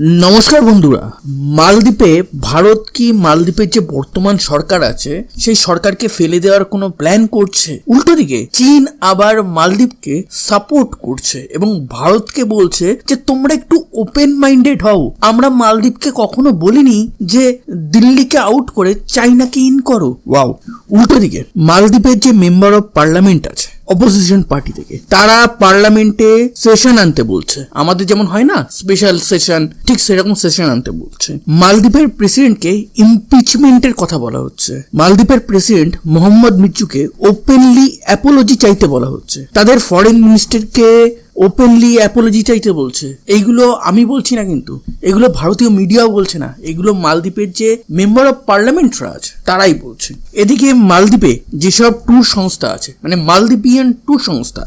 নমস্কার বন্ধুরা, মালদ্বীপে ভারত কি মালদ্বীপের যে বর্তমান সরকার আছে, সেই সরকারকে ফেলে দেওয়ার কোনো প্ল্যান করছে? উল্টো দিকে, চীন আবার মালদ্বীপকে সাপোর্ট করছে এবং ভারতকে বলছে যে, তোমরা একটু ওপেন মাইন্ডেড হও। আমরা মালদ্বীপকে কখনো বলিনি যে, দিল্লিকে আউট করে চাইনাকে ইন করো। ওয়াও উল্টো দিকে, মালদ্বীপের যে মেম্বার অফ পার্লামেন্ট আছে অপোজিশন পার্টি থেকে। তারা পার্লামেন্টে সেশন আনতে বলছে। আমাদের যেমন হয় না স্পেশাল সেশন ঠিক সেরকম সেশন আনতে বলছে। মালদ্বীপের প্রেসিডেন্টকে ইমপিচমেন্টের কথা বলা হচ্ছে। মালদ্বীপের প্রেসিডেন্ট মোহাম্মদ মির্জুকে ওপেনলি অ্যাপোলজি চাইতে বলা হচ্ছে। তাদের ফরেন মিনিস্টারকে ওপেনলি অ্যাপোলজি চাইতে বলছে। এইগুলো আমি বলছি না কিন্তু। এগুলো ভারতীয় মিডিয়াও বলছে না। এগুলো মালদ্বীপের যে মেম্বার অফ পার্লামেন্টরা আছে, তারাই বলছে। এদিকে মালদ্বীপে যেসব ট্যুর সংস্থা আছে মানে মালদ্বীপিয়ান ট্যুর সংস্থা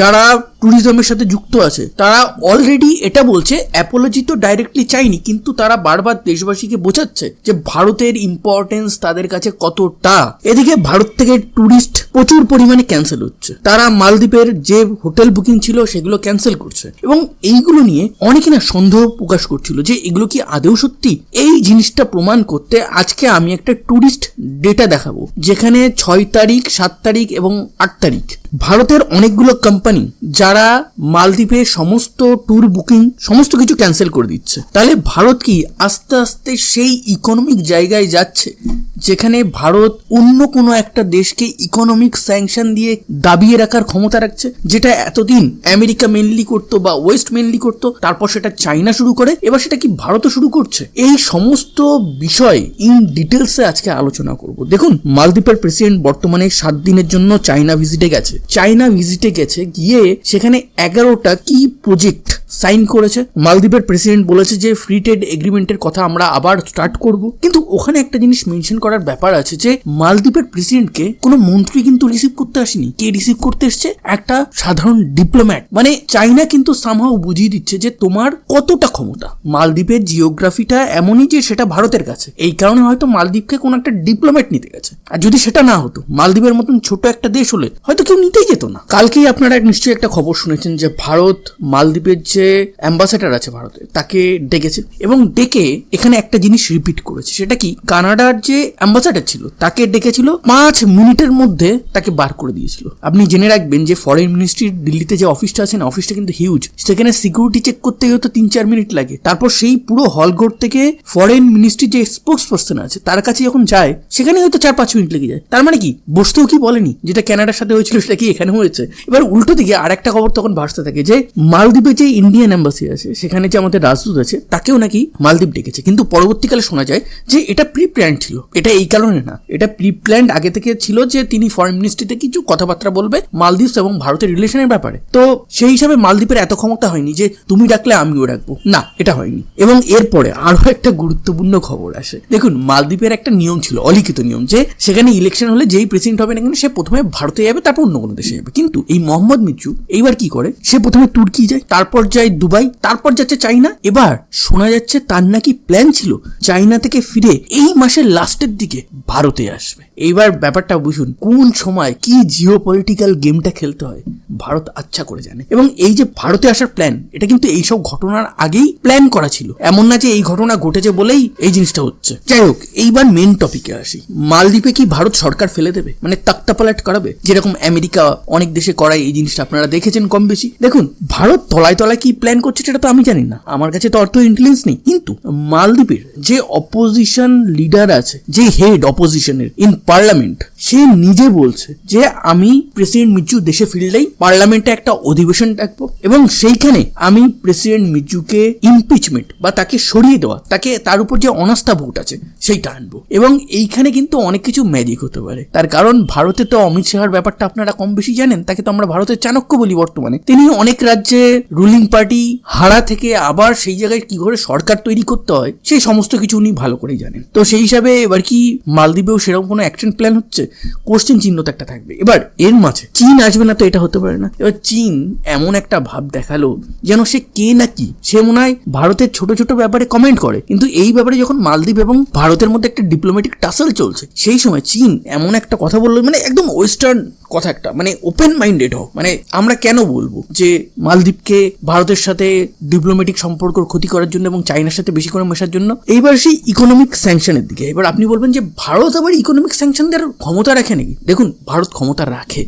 যারা ট্যুরিজমের সাথে যুক্ত আছে, তারা অলরেডি এটা বলছে অ্যাপোলজি তো ডাইরেক্টলি চাইনি, কিন্তু তারা বারবার দেশবাসীকে বোঝাচ্ছে যে ভারতের ইম্পর্টেন্স তাদের কাছে কতটা। এদিকে ভারত থেকে ট্যুরিস্ট প্রচুর পরিমাণে ক্যান্সেল হচ্ছে। তারা মালদ্বীপের যে হোটেল বুকিং ছিল, সেগুলো ক্যান্সেল করছে। এবং এইগুলো নিয়ে অনেকে না সন্দেহ প্রকাশ করছিল যে এগুলো কি আদেও সত্যি? এই জিনিসটা প্রমাণ করতে আজকে আমি একটা ট্যুরিস্ট ডেটা দেখাবো, যেখানে ছয় তারিখ, সাত তারিখ এবং আট তারিখ। ভারতের অনেকগুলো কোম্পানি যারা মালদ্বীপে সমস্ত ট্যুর বুকিং সমস্ত কিছু ক্যান্সেল করে দিচ্ছে। তাহলে ভারত কি আস্তে আস্তে সেই ইকোনমিক জায়গায় যাচ্ছে, যেখানে ভারত অন্য কোনো একটা দেশকে ইকোনমিক স্যাংশন দিয়ে দাবিয়ে রাখার ক্ষমতা রাখছে, যেটা এতদিন আমেরিকা মেনলি করতো বা ওয়েস্ট মেনলি করতো, তারপর সেটা চাইনা শুরু করে, এবার সেটা কি ভারতও শুরু করছে? এই সমস্ত বিষয় ইন ডিটেলসে আজকে আলোচনা করব। দেখুন, মালদ্বীপের প্রেসিডেন্ট বর্তমানে সাত দিনের জন্য চাইনা ভিজিটে গেছে। চাইনা ভিজিটে গেছে গিয়ে সেখানে এগারোটা কি প্রজেক্ট সাইন করেছে। মালদ্বীপের প্রেসিডেন্ট বলেছে যে ফ্রি ট্রেড এগ্রিমেন্টের কথা আমরা আবার স্টার্ট করব। কিন্তু ওখানে একটা জিনিস মেনশন করার ব্যাপার আছে যে, মালদ্বীপের প্রেসিডেন্টকে কোনো মন্ত্রী কিন্তু রিসিভ করতে আসেনি। কে রিসিভ করতে এসছে? একটা সাধারণ ডিপ্লোম্যাট মানে চাইনা কিন্তু সামহাও বুঝিয়ে দিচ্ছে যে, তোমার কতটা ক্ষমতা? মালদ্বীপের জিওগ্রাফিটা এমনই যে, সেটা ভারতের কাছে। এই কারণে হয়তো মালদ্বীপকে কোনো একটা ডিপ্লোম্যাট নিতে গেছে। আর যদি সেটা না হতো, মালদ্বীপের মতন ছোট একটা দেশ হলে হয়তো কেউ নিতেই যেত না। কালকেই আপনারা নিশ্চয়ই একটা খবর শুনেছেন যে, ভারত মালদ্বীপের যে অ্যাম্বাসেডার আছে ভারতে, তাকে ডেকেছে এবং ডেকে এখানে একটা জিনিস রিপিট করেছে। সেটা কি? কানাডার যে অ্যাম্বাসাডার ছিল, তাকে ডেকেছিল পাঁচ মিনিটের মধ্যে তাকে বার করে দিয়েছিল। আপনি জেনে রাখবেন যে ফরেন মিনিস্ট্রির দিল্লিতে যে অফিসটা আছে না অফিসটা কিন্তু হিউজ সেখানে সিকিউরিটি চেক করতে গেলে তো তিন চার মিনিট লাগে। তারপর সেই পুরো হলঘর থেকে ফরেন মিনিস্ট্রির যে স্পোর্টস পার্সন আছে, তার কাছে যখন যায়, সেখানে হয়তো চার পাঁচ মিনিট লেগে যায়। তার মানে কি? বসতেও কি বলেনি? যেটা কানাডার সাথে হয়েছিল, সেটা কি এখানে হয়েছে? এবার উল্টো দিকে আর একটা খবর তখন ভাসতে থাকে যে, মালদ্বীপে যে ইন্ডিয়ান এম্বাসি আছে, সেখানে যে আমাদের রাজদূত আছে, তাকেও নাকি মালদ্বীপ ডেকেছে। কিন্তু পরবর্তীকালে শোনা যায় যে এটা প্রি প্ল্যান ছিল। এটা এই কারণে না। এটা প্রি প্ল্যান্ড আগে থেকে ছিল যে তিনি ফরেন মিনিস্ট্রিতে কিছু কথাবার্তা বলবে মালদ্বীপ এবং ভারতের রিলেশনের ব্যাপারে। তো সেই হিসাবে মালদ্বীপের এত ক্ষমতা হয়নি যে তুমি ডাকলে আমিও ডাকবো। না, এটা হয়নি। এবং এরপরে আরও একটা গুরুত্বপূর্ণ খবর আসে। দেখুন, মালদ্বীপের একটা নিয়ম ছিল, অলিখিত নিয়ম, যে সেখানে ইলেকশন হলে যেই প্রেসিডেন্ট হবে না কেন, সে প্রথমে ভারতে যাবে, তারপর অন্য কোনো দেশে যাবে। কিন্তু এই মোহাম্মদ মিচু এইবার কি করে? সে প্রথমে তুর্কি যায়, তারপর যায় দুবাই, তারপর যাচ্ছে চাইনা। এবার শোনা যাচ্ছে তার নাকি প্ল্যান ছিল চাইনা থেকে ফিরে এই মাসের লাস্টের দিকে ভারতে আসবে। এইবার ব্যাপারটা বুঝুন, কোন সময় কি জিও পলিটিক্যাল গেমটা খেলতে হয়, ভারত আচ্ছা করে জানে। এবং এই যে ভারতে আসার প্ল্যান এটা কিন্তু এইসব ঘটনার আগেই প্ল্যান করা ছিল। এমন না যে এই ঘটনা ঘটেছে বলেই এই জিনিসটা হচ্ছে। যাই হোক, এইবার মেন টপিকে আসি। মালদ্বীপে কি ভারত সরকার ফেলে দেবে? মানে তাক্তাপালাট করাবে? যেরকম আমেরিকা অনেক দেশে করায়, এই জিনিসটা আপনারা দেখেছেন কম বেশি দেখুন, ভারত তলায় তলায় কি প্ল্যান করছে সেটা তো আমি জানি না। আমার কাছে তো অর্থ ইন্টেলিজেন্স নেই। কিন্তু মালদ্বীপের যে অপোজিশন লিডার আছে, যে হেড অপোজিশনের ইন পার্লামেন্ট সে নিজে বলছে যে আমি প্রেসিডেন্ট মিচু দেশে ফিরলেই পার্লামেন্টে একটা অধিবেশন ডাকবো এবং সেইখানে আমি প্রেসিডেন্ট মিচুকে ইমপিচমেন্ট বা তাকে সরিয়ে দেওয়া, তাকে তার উপর যে অনাস্থা ভোট আছে সেইটা আনব। এবং এইখানে কিন্তু অনেক কিছু ম্যাজিক হতে পারে। তার কারণ ভারতে তো অমিত শাহর ব্যাপারটা আপনারা কম বেশি জানেন, তাকে তো আমরা ভারতের চাণক্য বলি বর্তমানে। তিনি অনেক রাজ্যে রুলিং পার্টি হারা থেকে আবার সেই জায়গায় কি করে সরকার তৈরি করতে হয় সেই সমস্ত কিছু উনি ভালো করেই জানেন। তো সেই হিসাবে এবার কি মালদ্বীপেও সেরকম কোনো অ্যাকশন প্ল্যান হচ্ছে? কোশ্চেন চিহ্ন তো একটা থাকবে। এবার এর মাঝে চীন আসবে না তো এটা হতে পারে না। এবার চীন এমন একটা ভাব দেখাল যেন সে কে না কি, সে মনে হয় ভারতের ছোট ছোট ব্যাপারে কমেন্ট করে। কিন্তু এই ব্যাপারে যখন মালদ্বীপ এবং ভারতের মধ্যে একটা ডিপ্লোমেটিক টাসল চলছে, সেই সময় চীন এমন একটা কথা বলল মানে একদম ওয়েস্টার্ন কথা একটা মানে ওপেন মাইন্ডেড হোক মানে আমরা কেন বলব যে মালদ্বীপকে ভারতের সাথে ডিপ্লোম্যাটিক সম্পর্ক ক্ষতি করার জন্য এবং চাইনার সাথে বেশি করে মেশার জন্য, এইবার সেই ইকোনমিক স্যাংশনের দিকে। এবার আপনি বলবেন যে ভারত আবার ইকোনমিক স্যাংশন দেওয়ার ক্ষমতা রাখে নাকি? দেখুন, ভারত ক্ষমতা রাখে।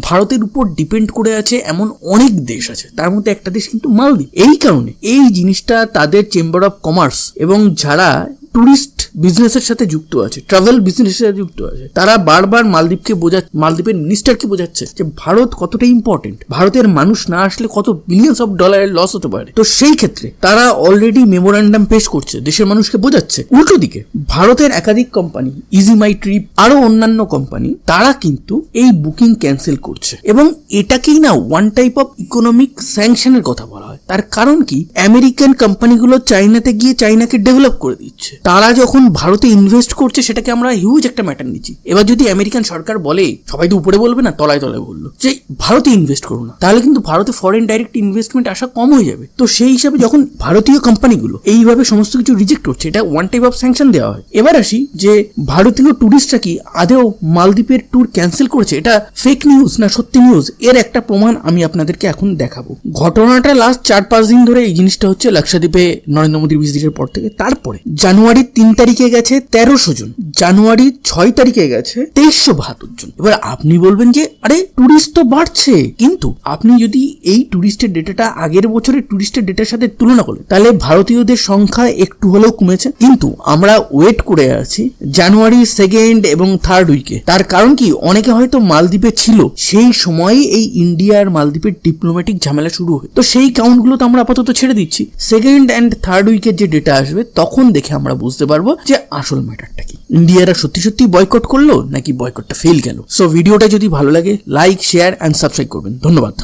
ভারতের উপর ডিপেন্ড করে আছে এমন অনেক দেশ আছে, তার মধ্যে একটা দেশ কিন্তু মালদ্বীপ। এই কারণে এই জিনিসটা তাদের চেম্বার অফ কমার্স এবং যারা টুরিস্ট বিজনেসের সাথে যুক্ত আছে, ট্রাভেল বিজনেসের সাথে যুক্ত আছে। তারা বারবার মালদ্বীপকে বোঝা মালদ্বীপের মিনিস্টারকে বোঝাচ্ছে যে ভারত কতটা ইম্পর্টেন্ট ভারতের মানুষ না আসলে কত বিলিয়ন্স অফ ডলারের লস হতে পারে। তো সেই ক্ষেত্রে তারা অলরেডি মেমোরান্ডাম পেশ করছে, দেশের মানুষকে বোঝাচ্ছে। উল্টো দিকে, ভারতের একাধিক কোম্পানি ইজি মাই ট্রিপ আরও অন্যান্য কোম্পানি তারা কিন্তু এই বুকিং ক্যান্সেল করছে। এবং এটাকেই না ওয়ান টাইপ অফ ইকোনমিক স্যাংশনের কথা বলা হয়। তার কারণ কি? আমেরিকান কোম্পানিগুলো চাইনাতে গিয়ে চাইনাকে ডেভেলপ করে দিচ্ছে। তারা যখন ভারতে ইনভেস্ট করছে, সেটাকে আমরা হিউজ একটা ম্যাটার নিচ্ছি। এবার যদি আমেরিকান সরকার বলে, সবাই তো উপরে বলবে না, তলায় তলায় বলল, যে ভারতে ইনভেস্ট করো না, তাহলে কিন্তু ভারতে ফরেন ডাইরেক্ট ইনভেস্টমেন্ট আসা কম হয়ে যাবে। তো সেই হিসাবে যখন ভারতীয় কোম্পানিগুলো এইভাবে সমস্ত কিছু রিজেক্ট করছে, এটা ওয়ান টাইপ অফ স্যাংশন দেওয়া হয়। এবার আসি যে, ভারতীয় ট্যুরিস্টরা কি আদেও মালদ্বীপের ট্যুর ক্যান্সেল করেছে? এটা ফেক নিউজ না সত্যি নিউজ এর একটা প্রমাণ আমি আপনাদেরকে এখন দেখাবো। ঘটনাটা লাস্ট চার পাঁচ দিন ধরে এই জিনিসটা হচ্ছে লাক্ষাদ্বীপে নরেন্দ্র মোদীর ভিজিটের পর থেকে। তারপরে জানুয়ারির তিন তারিখে গেছে তেরোশো জন। জানুয়ারির ছয় তারিখে গেছে তেইশশো বাহাত্তর জন। এবার আপনি বলবেন যে, আরে টুরিস্ট তো বাড়ছে। কিন্তু আপনি যদি এই টুরিস্টের ডেটাটা আগের বছরের টুরিস্টের ডেটার সাথে তুলনা করেন, তাহলে ভারতীয়দের সংখ্যা একটু হলেও কমেছে। কিন্তু আমরা ওয়েট করে আছি জানুয়ারি সেকেন্ড এবং থার্ড উইকে তার কারণ কি? অনেকে হয়তো মালদ্বীপে ছিল। সেই সময়ে এই ইন্ডিয়ার মালদ্বীপের ডিপ্লোম্যাটিক ঝামেলা শুরু হয়। তো সেই কাউন্টগুলো তো আমরা আপাতত ছেড়ে দিচ্ছি। সেকেন্ড অ্যান্ড থার্ড উইকের যে ডেটা আসবে, তখন দেখে আমরা বুঝতে পারব যে আসল ম্যাটারটা কি। ইন্ডিয়ারা সত্যি সত্যি বয়কট করল, নাকি বয়কটটা ফেল গেল? সো ভিডিওটা যদি ভালো লাগে লাইক শেয়ার অ্যান্ড সাবস্ক্রাইব করবেন। ধন্যবাদ।